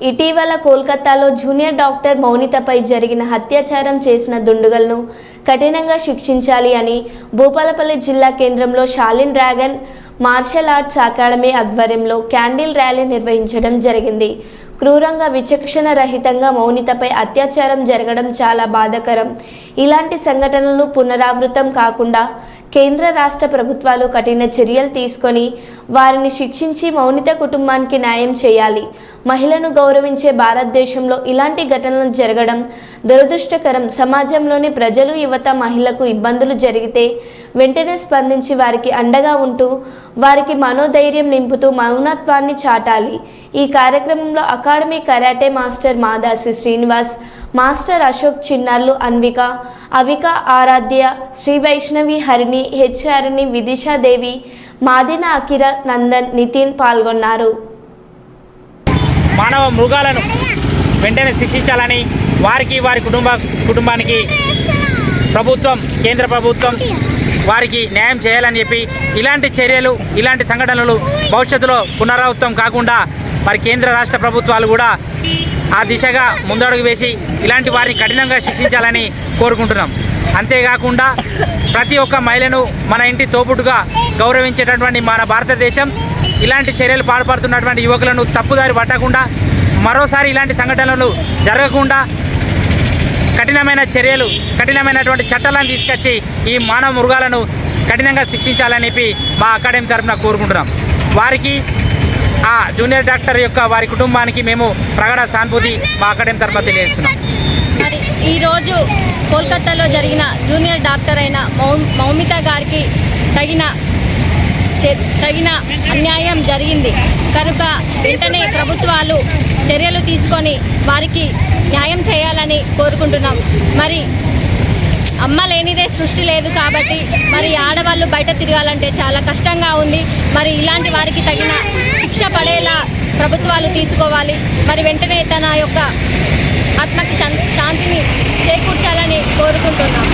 ఇటీవల కోల్కతాలో junior doctor మౌనితపై జరిగిన అత్యాచారం చేసిన దుండుగలను కఠినంగా శిక్షించాలి అని భూపాలపల్లి జిల్లా కేంద్రంలో Shaolin dragon martial arts academy ఆధ్వర్యంలో క్యాండిల్ ర్యాలీ నిర్వహించడం జరిగింది. క్రూరంగా విచక్షణ రహితంగా మౌనితపై అత్యాచారం జరగడం చాలా బాధాకరం. ఇలాంటి సంఘటనలు పునరావృతం కాకుండా కేంద్ర రాష్ట్ర ప్రభుత్వాలు కఠిన చర్యలు తీసుకొని వారిని శిక్షించి మౌనిత కుటుంబానికి న్యాయం చేయాలి. మహిళను గౌరవించే భారతదేశంలో ఇలాంటి ఘటనలు జరగడం దురదృష్టకరం. సమాజంలోని ప్రజలు యువత మహిళకు ఇబ్బందులు జరిగితే వెంటనే స్పందించి వారికి అండగా ఉంటూ వారికి మనోధైర్యం నింపుతూ మౌనత్వాన్ని చాటాలి. ఈ కార్యక్రమంలో academy karate master Madasi Srinivas master Ashok చిన్నార్లు Anvika Avika Aaradhya Sri Vaishnavi Harini హెచ్ఆర్ని విదిశాదేవి మాదిన అకిర నందన్ నితిన్ పాల్గొన్నారు. మానవ మృగాలను వెంటనే శిక్షించాలని వారికి వారి కుటుంబ కుటుంబానికి ప్రభుత్వం కేంద్ర ప్రభుత్వం వారికి న్యాయం చేయాలని చెప్పి ఇలాంటి చర్యలు ఇలాంటి సంఘటనలు భవిష్యత్తులో పునరావృతం కాకుండా మరి కేంద్ర రాష్ట్ర ప్రభుత్వాలు కూడా ఆ దిశగా ముందడుగు వేసి ఇలాంటి వారిని కఠినంగా శిక్షించాలని కోరుకుంటున్నాం. అంతేకాకుండా ప్రతి ఒక్క మహిళను మన ఇంటి తోపుడుగా గౌరవించేటటువంటి మన భారతదేశం ఇలాంటి చర్యలు పాల్పడుతున్నటువంటి యువకులను తప్పుదారి పట్టకుండా మరోసారి ఇలాంటి సంఘటనలు జరగకుండా కఠినమైన చర్యలు కఠినమైనటువంటి చట్టాలను తీసుకొచ్చి ఈ మానవ మృగాలను కఠినంగా శిక్షించాలని చెప్పి మా అకాడమీ తరఫున కోరుకుంటున్నాం. వారికి ఆ జూనియర్ డాక్టర్ యొక్క వారి కుటుంబానికి మేము ప్రగాఢ సానుభూతి మా అకాడమీ తరఫున తెలియజేస్తున్నాం. మరి ఈరోజు కోల్కతాలో జరిగిన జూనియర్ డాక్టర్ అయిన మౌమిత గారికి తగిన చే- తగిన అన్యాయం జరిగింది. కనుక వెంటనే ప్రభుత్వాలు చర్యలు తీసుకొని వారికి న్యాయం చేయాలని కోరుకుంటున్నాం. మరి అమ్మ లేనిదే సృష్టి లేదు కాబట్టి మరి ఆడవాళ్ళు బయట తిరగాలంటే చాలా కష్టంగా ఉంది. మరి ఇలాంటి వారికి తగిన శిక్ష పడేలా ప్రభుత్వాలు తీసుకోవాలి. మరి వెంటనే తన యొక్క ఆత్మకి శాం- శాంతిని చేకూర్చాలని కోరుకుంటున్నాం.